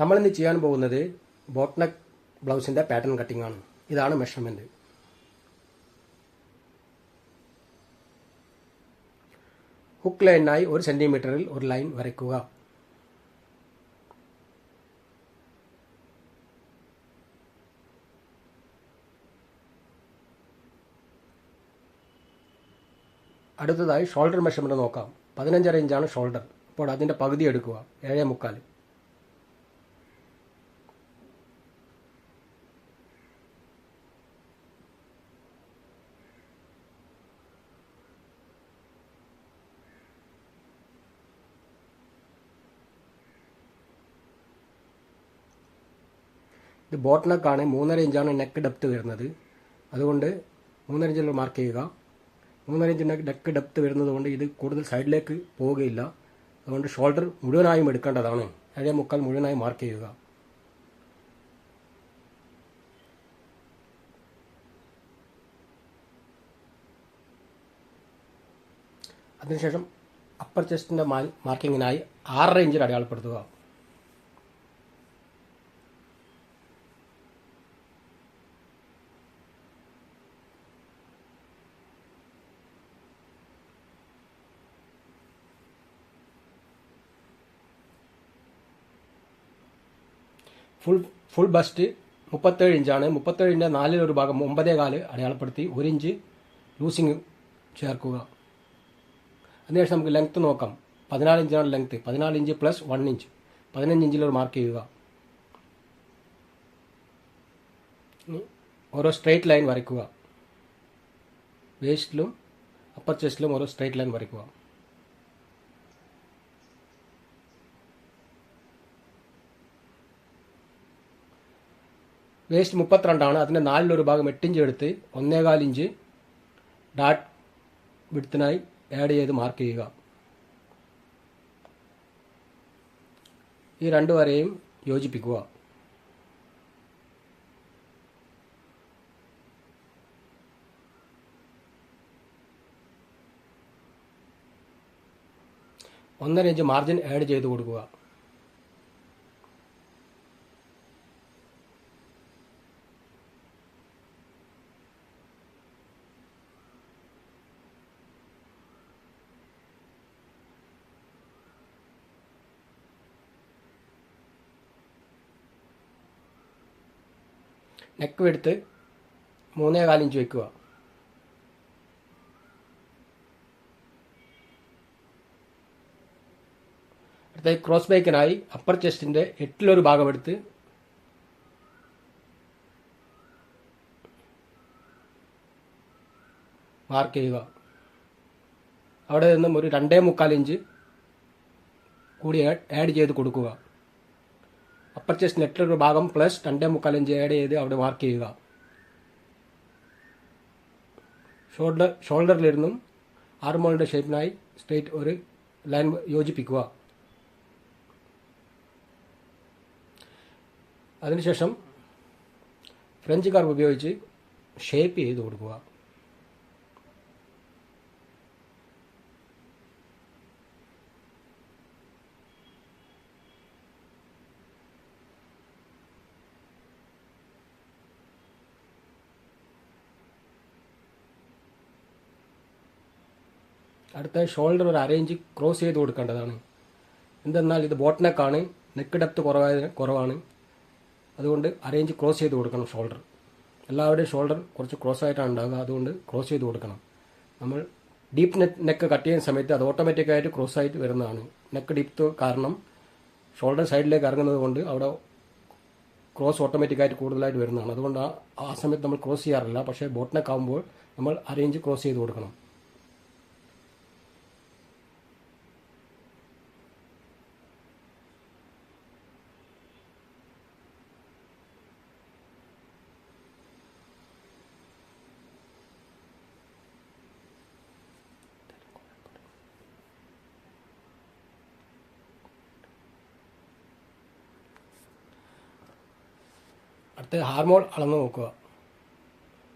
നമ്മളിന്ന് ചെയ്യാൻ പോകുന്നത് ബോട്ട്നക്ക് ബ്ലൗസിന്റെ പാറ്റേൺ കട്ടിംഗ് ആണ്. ഇതാണ് മെഷർമെന്റ് ഹുക്ക് ലൈനായി ഒരു സെന്റിമീറ്ററിൽ ഒരു ലൈൻ വരയ്ക്കുക. അടുത്തതായി ഷോൾഡർ മെഷർമെന്റ് നോക്കാം. പതിനഞ്ചര ഇഞ്ചാണ് ഷോൾഡർ അപ്പോൾ അതിന്റെ പകുതി എടുക്കുക. ഏഴേ മുക്കാൽ. ഇത് ബോട്ട് നെക്കാണ് മൂന്നര ഇഞ്ചാണ് നെക്ക് ഡെപ്ത് വരുന്നത്. അതുകൊണ്ട് മൂന്നര ഇഞ്ചിൽ മാർക്ക് ചെയ്യുക. മൂന്നര ഇഞ്ച് നെക്ക് ഡെപ്ത് വരുന്നത് കൊണ്ട് ഇത് കൂടുതൽ സൈഡിലേക്ക് പോവുകയില്ല. അതുകൊണ്ട് ഷോൾഡർ മുഴുവനായും എടുക്കേണ്ടതാണ്. ഏഴേ മുക്കാൽ മുഴുവനായും മാർക്ക് ചെയ്യുക. അതിനുശേഷം അപ്പർ ചെസ്റ്റിന്റെ മാർക്കിങ്ങിനായി ആറര ഇഞ്ചിൽ അടയാളപ്പെടുത്തുക. ഫുൾ ഫുൾ ബസ്റ്റ് മുപ്പത്തേഴ് ഇഞ്ചാണ്. മുപ്പത്തേഴിന്റെ നാലിലൊരു ഭാഗം ഒമ്പതേ കാൽ അടയാളപ്പെടുത്തി ഒരു ഇഞ്ച് ലൂസിങ് ചേർക്കുക. അതിനുശേഷം നമുക്ക് ലെങ്ത്ത് നോക്കാം. പതിനാല് ഇഞ്ചാണ് ലെങ്ത്ത് പതിനാല് ഇഞ്ച് പ്ലസ് വൺ ഇഞ്ച്. പതിനഞ്ച് ഇഞ്ചിലൊരു മാർക്ക് ചെയ്യുക. ഓരോ സ്ട്രെയിറ്റ് ലൈൻ വരയ്ക്കുക. വേസ്റ്റിലും അപ്പർ ചെസ്റ്റിലും ഓരോ സ്ട്രെയിറ്റ് ലൈൻ വരയ്ക്കുക. വേസ്റ്റ് മുപ്പത്തിരണ്ടാണ്. അതിന്റെ നാലിലൊരു ഭാഗം എട്ടിഞ്ച് എടുത്ത് ഒന്നേകാൽ ഇഞ്ച് ഡാറ്റ് വിടുത്തിനായി ആഡ് ചെയ്ത് മാർക്ക് ചെയ്യുക. ഈ രണ്ട് വരെയും യോജിപ്പിക്കുക. ഒന്നര ഇഞ്ച് മാർജിൻ ആഡ് ചെയ്ത് കൊടുക്കുക. നെക്ക് എടുത്ത് മൂന്നേ കാലിഞ്ച് വെക്കുക. അടുത്ത ക്രോസ് ബൈക്കിനായി അപ്പർ ചെസ്റ്റിന്റെ എട്ടിലൊരു ഭാഗം എടുത്ത് മാർക്ക് ചെയ്യുക. അവിടെ നിന്നും ഒരു രണ്ടേ മുക്കാൽ ഇഞ്ച് കൂടി ആഡ് ചെയ്ത് കൊടുക്കുക. ചെസ്റ്റ് നെറ്റിലൊരു ഭാഗം പ്ലസ് രണ്ടേ മുക്കാൽ ഇഞ്ച് ആഡ് ചെയ്ത് അവിടെ മാർക്ക് ചെയ്യുക. ഷോൾഡർ ഷോൾഡറിലിരുന്നും ആർമോളിന്റെ ഷേപ്പിനായി സ്ട്രേറ്റ് ഒരു ലൈൻ യോജിപ്പിക്കുക. അതിനുശേഷം ഫ്രഞ്ച് കർവ് ഉപയോഗിച്ച് ഷേപ്പ് ചെയ്ത് കൊടുക്കുക. അടുത്ത ഷോൾഡർ ഒരു അറേഞ്ച് ക്രോസ് ചെയ്ത് കൊടുക്കേണ്ടതാണ്. എന്തെന്നാൽ ഇത് ബോട്ട് നെക്കാണ് നെക്ക് ഡെപ്ത് കുറവായ കുറവാണ്. അതുകൊണ്ട് അറേഞ്ച് ക്രോസ് ചെയ്ത് കൊടുക്കണം ഷോൾഡർ എല്ലാവരുടെയും ഷോൾഡർ കുറച്ച് ക്രോസ് ആയിട്ടാണ് ഉണ്ടാകുക അതുകൊണ്ട് ക്രോസ് ചെയ്ത് കൊടുക്കണം. നമ്മൾ ഡീപ്പ് നെക്ക് നെക്ക് കട്ട് ചെയ്യുന്ന സമയത്ത് അത് ഓട്ടോമാറ്റിക്കായിട്ട് ക്രോസ് ആയിട്ട് വരുന്നതാണ്. നെക്ക് ഡീപ്ത് കാരണം ഷോൾഡർ സൈഡിലേക്ക് ഇറങ്ങുന്നത് കൊണ്ട് അവിടെ ക്രോസ് ഓട്ടോമാറ്റിക്കായിട്ട് കൂടുതലായിട്ട് വരുന്നതാണ്. അതുകൊണ്ട് ആ ആ സമയത്ത് നമ്മൾ ക്രോസ് ചെയ്യാറില്ല. പക്ഷേ ബോട്ട് നെക്ക് ആകുമ്പോൾ നമ്മൾ അറേഞ്ച് ക്രോസ് ചെയ്ത് കൊടുക്കണം. അടുത്ത് ഹാർമോൺ അളന്ന് നോക്കുക.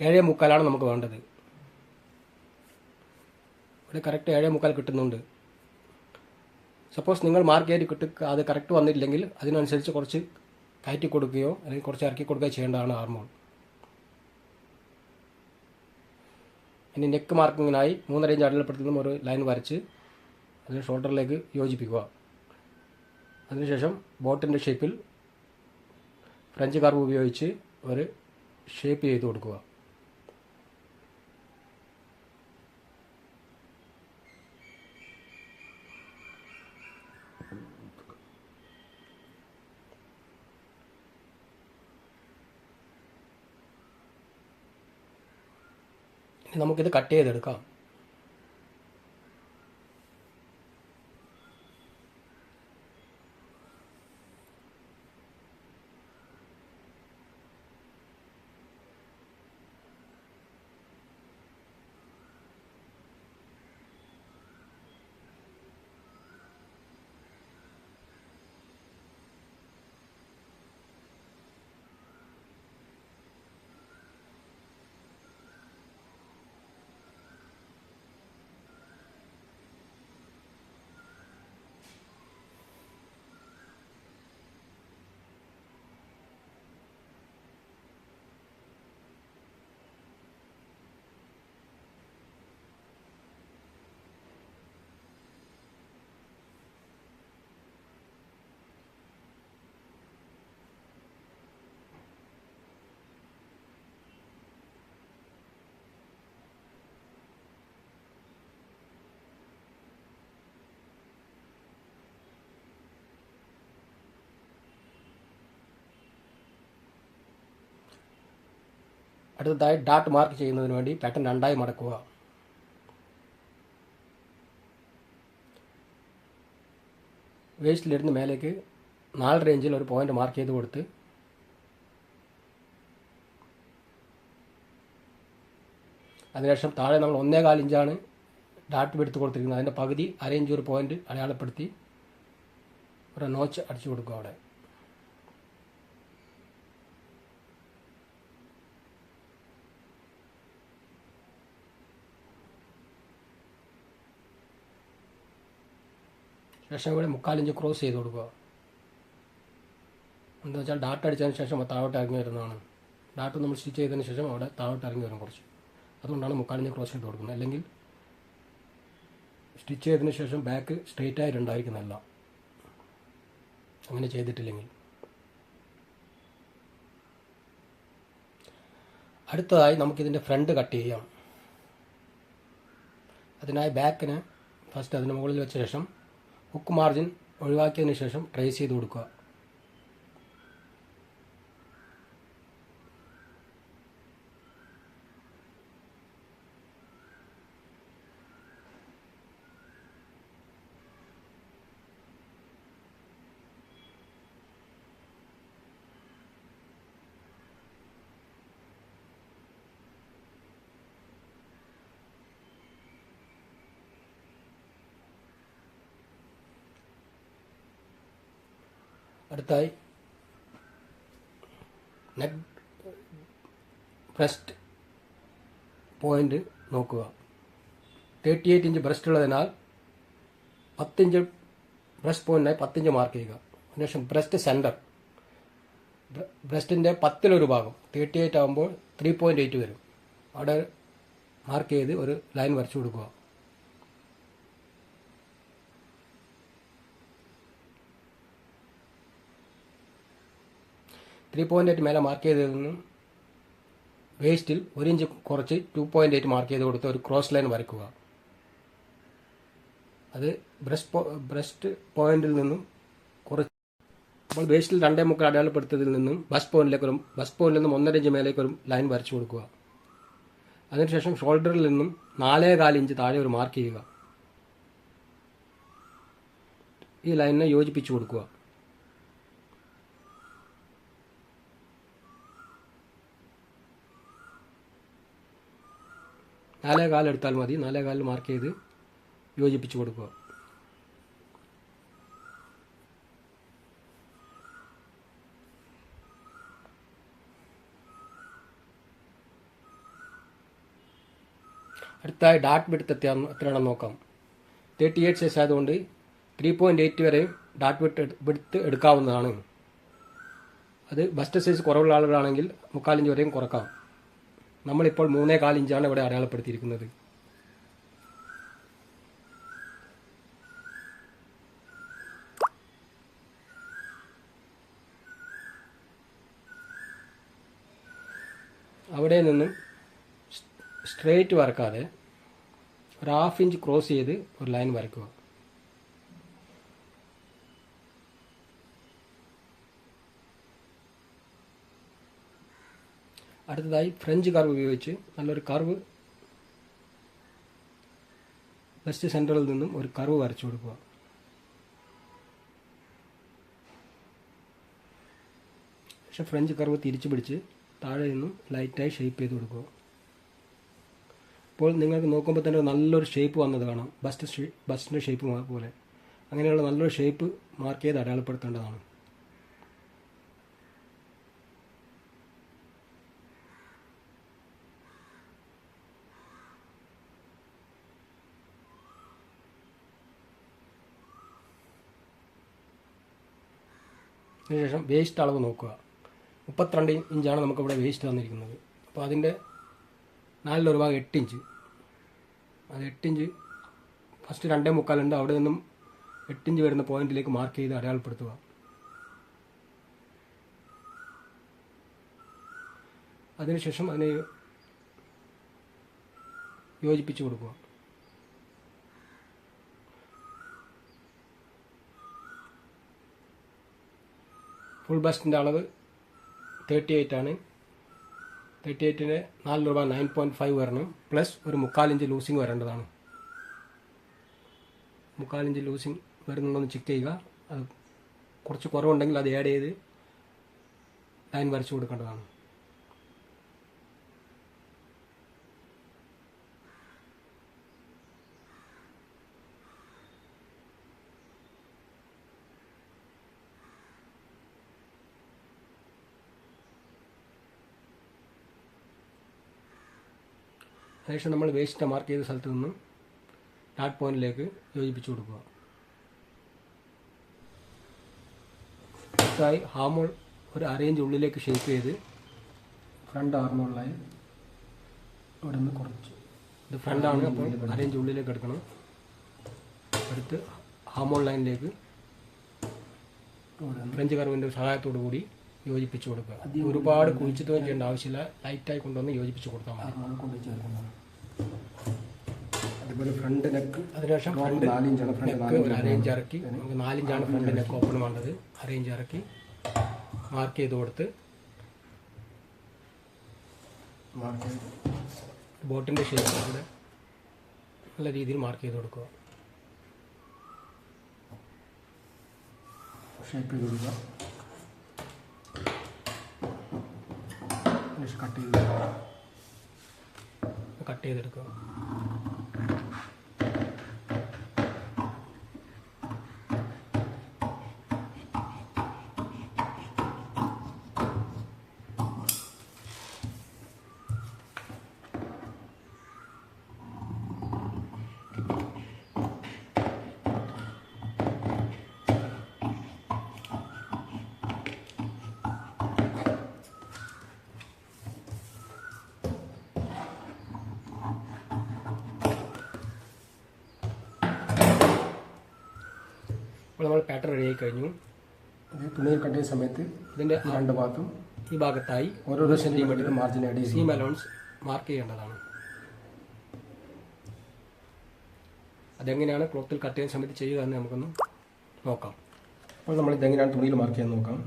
ഏഴേ മുക്കാലാണ് നമുക്ക് വേണ്ടത്. ഇവിടെ കറക്റ്റ് ഏഴേ മുക്കാൽ കിട്ടുന്നുണ്ട്. സപ്പോസ് നിങ്ങൾ മാർക്ക് ചെയ്ത് കിട്ടി അത് കറക്റ്റ് വന്നിട്ടില്ലെങ്കിൽ അതിനനുസരിച്ച് കുറച്ച് കയറ്റി കൊടുക്കുകയോ അല്ലെങ്കിൽ കുറച്ച് ഇറക്കി കൊടുക്കുകയോ ചെയ്യേണ്ടതാണ് ഹാർമോൺ. ഇനി നെക്ക് മാർക്കിങ്ങിനായി മൂന്നര ഇഞ്ച് അടയാളപ്പെടുത്തുന്ന ഒരു ലൈൻ വരച്ച് അതിന് ഷോൾഡറിലേക്ക് യോജിപ്പിക്കുക. അതിനുശേഷം ബോട്ടിന്റെ ഷേപ്പിൽ ഫ്രഞ്ച് കർവ് ഉപയോഗിച്ച് ഒരു ഷേപ്പ് ചെയ്ത് കൊടുക്കുക. നമുക്കിത് കട്ട് ചെയ്തെടുക്കാം. അടുത്തതായി ഡാട്ട് മാർക്ക് ചെയ്യുന്നതിന് വേണ്ടി പാറ്റേൺ രണ്ടായി മടക്കുക. വേസ്റ്റിലിരുന്ന് മേലേക്ക് നാല് റേഞ്ചിൽ ഒരു പോയിന്റ് മാർക്ക് ചെയ്ത് കൊടുത്ത് അതിനുശേഷം താഴെ നമ്മൾ ഒന്നേകാൽ ഇഞ്ചാണ് ഡാട്ട് എടുത്ത് കൊടുത്തിരിക്കുന്നത്. അതിന്റെ പകുതി അര ഇഞ്ച് ഒരു പോയിന്റ് അടയാളപ്പെടുത്തി ഒരു നോച്ച് അടിച്ചു കൊടുക്കുക അവിടെ. ശേഷം ഇവിടെ മുക്കാലിഞ്ച് ക്രോസ് ചെയ്ത് കൊടുക്കുക. എന്താ വെച്ചാൽ ഡാട്ട് അടിച്ചതിന് ശേഷം താഴോട്ട് ഇറങ്ങി വരുന്നതാണ്. ഡാട്ട് നമ്മൾ സ്റ്റിച്ച് ചെയ്തതിന് ശേഷം അവിടെ താഴോട്ട് ഇറങ്ങി വരും കുറച്ച്. അതുകൊണ്ടാണ് മുക്കാലിഞ്ച് ക്രോസ് ചെയ്ത് കൊടുക്കുന്നത്. അല്ലെങ്കിൽ സ്റ്റിച്ച് ചെയ്തതിന് ശേഷം ബാക്ക് സ്ട്രെയിറ്റ് ആയിട്ടുണ്ടായിരിക്കുന്നതല്ല അങ്ങനെ ചെയ്തിട്ടില്ലെങ്കിൽ. അടുത്തതായി നമുക്കിതിന്റെ ഫ്രണ്ട് കട്ട് ചെയ്യാം. അതിനായി ബാക്കിന് ഫസ്റ്റ് അതിന് മുകളിൽ വെച്ച ശേഷം ഹുക്ക് മാർജിൻ ഒഴിവാക്കിയതിന് ശേഷം ട്രേസ് ചെയ്ത് കൊടുക്കുക. അടുത്തായി. നെക്ക് ബ്രസ്റ്റ് പോയിന്റ് നോക്കുക. തേർട്ടി എയ്റ്റ് ഇഞ്ച് ബ്രസ്റ്റ് ഉള്ളതിനാൽ പത്തിഞ്ച് ബ്രസ്റ്റ് പോയിന്റിനായി പത്തിഞ്ച് മാർക്ക് ചെയ്യുക. അതിനുശേഷം ബ്രസ്റ്റ് സെന്റർ ബ്രസ്റ്റിന്റെ പത്തിലൊരു ഭാഗം. തേർട്ടി എയ്റ്റ് ആകുമ്പോൾ ത്രീ പോയിന്റ് എയ്റ്റ് വരും. അവിടെ മാർക്ക് ചെയ്ത് ഒരു ലൈൻ വരച്ചു കൊടുക്കുക. ത്രീ പോയിന്റ് എയ്റ്റ് മേലെ മാർക്ക് ചെയ്തതിൽ നിന്നും വേസ്റ്റിൽ ഒരു ഇഞ്ച് കുറച്ച് ടു പോയിന്റ് എയ്റ്റ് മാർക്ക് ചെയ്ത് കൊടുത്ത് ഒരു ക്രോസ് ലൈൻ വരയ്ക്കുക. അത് ബ്രസ്റ്റ് ബ്രസ്റ്റ് പോയിന്റിൽ നിന്നും കുറച്ച് അപ്പോൾ വേസ്റ്റിൽ രണ്ടേ മുക്കാൽ അടയാളപ്പെടുത്തതിൽ നിന്നും ബസ് പോയിന്റിലേക്ക് ഒരു ബസ് പോയിന്റിൽ നിന്നും ഒന്നര ഇഞ്ച് മേലേക്ക് ഒരു ലൈൻ വരച്ചു കൊടുക്കുക. അതിനുശേഷം ഷോൾഡറിൽ നിന്നും നാലേ കാൽ ഇഞ്ച് താഴെ ഒരു മാർക്ക് ചെയ്യുക. ഈ ലൈനിനെ യോജിപ്പിച്ചു കൊടുക്കുക. നാലേ കാലം എടുത്താൽ മതി. നാലേ കാലിൽ മാർക്ക് ചെയ്ത് യോജിപ്പിച്ച് കൊടുക്കുക. അടുത്തായി ഡാട്ട് വിടുത്ത് എത്ര എത്രയാണെന്ന് നോക്കാം. തേർട്ടി എയ്റ്റ് സൈസ് ആയതുകൊണ്ട് ത്രീ പോയിന്റ് എയ്റ്റ് വരെ ഡാറ്റ് വിട്ട് വിടുത്ത് എടുക്കാവുന്നതാണ്. അത് ബസ്റ്റ് സൈസ് കുറവുള്ള ആളുകളാണെങ്കിൽ മുക്കാലിഞ്ച് വരെയും കുറക്കാം. നമ്മളിപ്പോൾ മൂന്നേ കാലിഞ്ചാണ് ഇവിടെ അടയാളപ്പെടുത്തിയിരിക്കുന്നത്. അവിടെ നിന്നും സ്ട്രേറ്റ് വരക്കാതെ ഒരു ഹാഫ് ഇഞ്ച് ക്രോസ് ചെയ്ത് ഒരു ലൈൻ വരയ്ക്കുക അടുത്തതായി ഫ്രഞ്ച് കർവ് ഉപയോഗിച്ച് നല്ലൊരു കർവ് വെസ്റ്റ് സെന്ററിൽ നിന്നും ഒരു കർവ് വരച്ചു കൊടുക്കുക. പക്ഷെ ഫ്രഞ്ച് കർവ് തിരിച്ചു പിടിച്ച് താഴെ നിന്നും ലൈറ്റായി ഷേപ്പ് ചെയ്ത് കൊടുക്കുക. അപ്പോൾ നിങ്ങൾക്ക് നോക്കുമ്പോൾ തന്നെ നല്ലൊരു ഷേപ്പ് വന്നത് കാണാം. ബസ്റ്റ് ബസ്റ്റിന്റെ ഷേപ്പ് പോലെ. അങ്ങനെയുള്ള നല്ലൊരു ഷേപ്പ് മാർക്ക് ചെയ്ത് അടയാളപ്പെടുത്തേണ്ടതാണ്. അതിനുശേഷം വേസ്റ്റ് അളവ് നോക്കുക. മുപ്പത്തിരണ്ട് ഇഞ്ചാണ് നമുക്കിവിടെ വേസ്റ്റ് തന്നിരിക്കുന്നത്. അപ്പോൾ അതിന്റെ നാലിലൊരു ഭാഗം എട്ട് ഇഞ്ച്. അത് എട്ട് ഇഞ്ച് ഫസ്റ്റ് രണ്ടേ മുക്കാലുണ്ട്. അവിടെ നിന്നും എട്ട് ഇഞ്ച് വരുന്ന പോയിന്റിലേക്ക് മാർക്ക് ചെയ്ത് അടയാളപ്പെടുത്തുക. അതിനുശേഷം അതിനെ യോജിപ്പിച്ച് കൊടുക്കുക. ഫുൾ ബസ്റ്റിന്റെ അളവ് തേർട്ടി എയ്റ്റ് ആണ്. തേർട്ടി എയ്റ്റിന് നാല് രൂപ നയൻ പോയിന്റ് ഫൈവ് വരണം. പ്ലസ് ഒരു മുക്കാലിഞ്ച് ലൂസിങ് വരേണ്ടതാണ്. മുക്കാലിഞ്ച് ലൂസിങ് വരുന്നുണ്ടോയെന്ന് ചെക്ക് ചെയ്യുക. അത് കുറച്ച് കുറവുണ്ടെങ്കിൽ അത് ആഡ് ചെയ്ത് ലൈൻ വരച്ചു കൊടുക്കേണ്ടതാണ്. അതിനുശേഷം നമ്മൾ വേസ്റ്റ് മാർക്ക് ചെയ്ത സ്ഥലത്ത് നിന്ന് ഡാറ്റ് പോയിന്റിലേക്ക് യോജിപ്പിച്ചു കൊടുക്കുക. അടുത്തായി ഹാമോൾ ഒരു അറേഞ്ച് ഉള്ളിലേക്ക് ഷേപ്പ് ചെയ്ത് ഫ്രണ്ട് ഹാർമോൾ ലൈൻ ഇവിടെ നിന്ന് കുറച്ച്. ഇത് ഫ്രണ്ടാണ് അപ്പോൾ അറേഞ്ച് ഉള്ളിലേക്ക് എടുക്കണം. അടുത്ത് ഹാമോൾ ലൈനിലേക്ക് ഫ്രഞ്ച് കർവിന്റെ സഹായത്തോടു കൂടി യോജിപ്പിച്ച് കൊടുക്കുക. ഒരുപാട് കുഴിച്ചിട്ട് ചെയ്യേണ്ട ആവശ്യമില്ല. ലൈറ്റായി കൊണ്ടുവന്ന് യോജിപ്പിച്ച് കൊടുത്താൽ മതി. അതുപോലെ ഫ്രണ്ട് നെക്ക് അതിനുശേഷം ഫ്രണ്ട് നാലിഞ്ചാണ് നെക്ക് ഒരു ഇറക്കി. നമുക്ക് നാലിഞ്ചാണ് ഫ്രണ്ട് നെക്ക് ഓപ്പൺ വേണ്ടത്. അറേഞ്ച് ഇറക്കി മാർക്ക് ചെയ്ത് കൊടുത്ത് ബോട്ടിന്റെ ഷേപ്പ് ഇവിടെ നല്ല രീതിയിൽ മാർക്ക് ചെയ്ത് കൊടുക്കുക. ഷേപ്പ് ചെയ്ത് കൊടുക്കുക. കട്ട് ചെയ്ത് കട്ട് ചെയ്തെടുക്കുക. ഇപ്പോൾ നമ്മൾ പാറ്റർ റെഡി ആയി കഴിഞ്ഞു. തുണിയിൽ കട്ടിയ സമയത്ത് ഇതിന്റെ രണ്ട് ഭാഗത്തും ഈ ഭാഗത്തായി ഓരോരോ centimetre margin add seam allowance mark ചെയ്യേണ്ടതാണ്. അതെങ്ങനെയാണ് ക്ലോത്തിൽ കട്ട് ചെയ്യുന്ന സമയത്ത് ചെയ്യുക എന്ന് നമുക്കൊന്ന് നോക്കാം. അപ്പോൾ നമ്മൾ ഇതെങ്ങനെയാണ് തുണിയിൽ മാർക്ക് ചെയ്യാൻ നോക്കാം?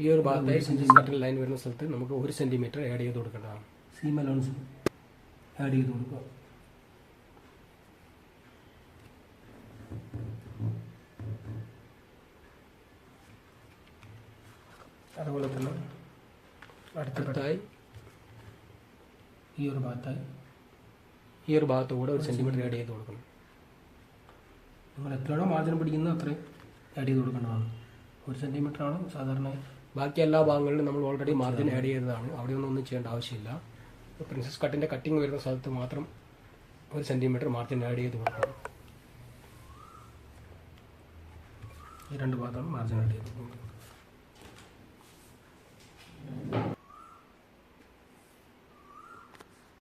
ഈ ഒരു സെഞ്ചസ് കട്ടർ ലൈൻ വരുന്ന സ്ഥലത്ത് നമുക്ക് ഒരു സെന്റിമീറ്റർ ആഡ് ചെയ്ത് കൊടുക്കേണ്ടതാണ്. സീം അലോൺസ് ആഡ് ചെയ്ത് കൊടുക്കുക. അതുപോലെ തന്നെ അടുത്തടുത്തായി ഈ ഒരു ഭാഗത്തായി ഈ ഒരു ഭാഗത്ത് കൂടെ ഒരു സെന്റിമീറ്റർ ആഡ് ചെയ്ത് കൊടുക്കണം. നിങ്ങൾ എത്രയാണോ മാർജിൻ പിടിക്കുന്നത് അത്രയും ആഡ് ചെയ്ത് കൊടുക്കേണ്ടതാണ്. ഒരു സെന്റിമീറ്ററാണ് സാധാരണ ബാക്കി എല്ലാ ഭാഗങ്ങളിലും നമ്മൾ ഓൾറെഡി മാർജിൻ ആഡ് ചെയ്തതാണ്. അവിടെ ഒന്നും ഒന്നും ചെയ്യേണ്ട ആവശ്യമില്ല. പ്രിൻസസ് കട്ടിന്റെ കട്ടിങ് വരുന്ന സ്ഥലത്ത് മാത്രം ഒരു സെന്റിമീറ്റർ മാർജിൻ ആഡ് ചെയ്ത് കൊടുക്കണം. ഈ രണ്ട് ഭാഗത്താണ് മാർജിൻ ആഡ് ചെയ്ത് കൊടുക്കുന്നത്